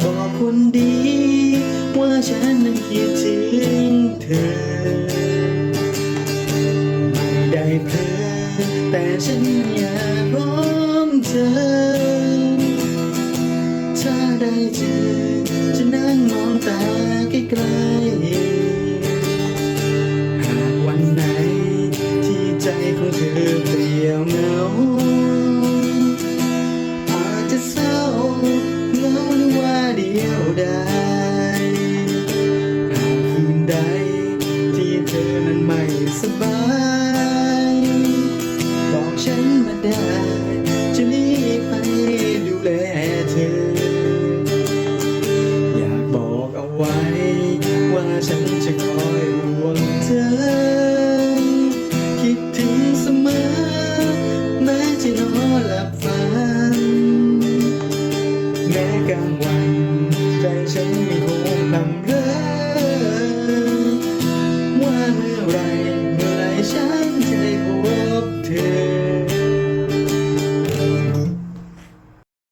บอกคนดี ว่าฉันนั้นคิดถึงเธอ ไม่ได้เพลอแต่ฉันอยากพร้อมเธอ ถ้าได้เจอจะนั่งมองตาใกล้หากวันไหนที่ใจของเธอเปลี่ยวเหงา สบายบอกฉันมาได้จะรีบไปดูแลเธอ อยากบอกเอาไว้ ว่าฉันจะคอยห่วงเธอ คิดถึงเสมอแม้จะนอนหลับฝัน แม้กลางวัน ใจฉันยังคงลำเรอ